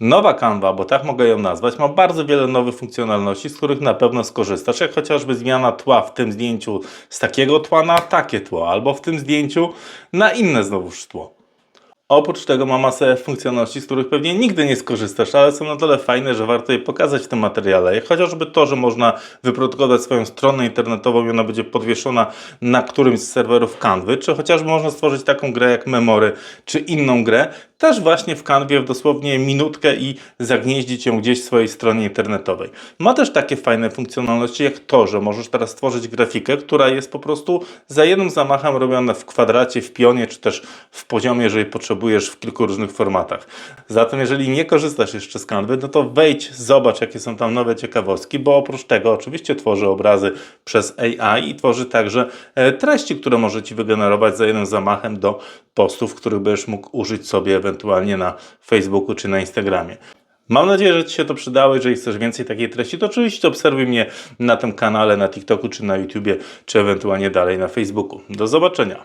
Nowa Canva, bo tak mogę ją nazwać, ma bardzo wiele nowych funkcjonalności, z których na pewno skorzystasz, jak chociażby zmiana tła w tym zdjęciu z takiego tła na takie tło, albo w tym zdjęciu na inne znowuż tło. Oprócz tego ma masę funkcjonalności, z których pewnie nigdy nie skorzystasz, ale są na tyle fajne, że warto je pokazać w tym materiale. Jak Chociażby to, że można wyprodukować swoją stronę internetową i ona będzie podwieszona na którymś z serwerów Canvy, czy chociażby można stworzyć taką grę jak Memory, czy inną grę, też właśnie w Canwie w dosłownie minutkę i zagnieździć ją gdzieś w swojej stronie internetowej. Ma też takie fajne funkcjonalności jak to, że możesz teraz stworzyć grafikę, która jest po prostu za jednym zamachem robiona w kwadracie, w pionie, czy też w poziomie, jeżeli potrzebujesz w kilku różnych formatach. Zatem jeżeli nie korzystasz jeszcze z Canvy, no to wejdź, zobacz jakie są tam nowe ciekawostki, bo oprócz tego oczywiście tworzy obrazy przez AI i tworzy także e, treści, które może Ci wygenerować za jednym zamachem do postów, których będziesz mógł użyć sobie ewentualnie na Facebooku czy na Instagramie. Mam nadzieję, że Ci się to przydało. Jeżeli chcesz więcej takiej treści, to oczywiście obserwuj mnie na tym kanale, na TikToku czy na YouTubie, czy ewentualnie dalej na Facebooku. Do zobaczenia.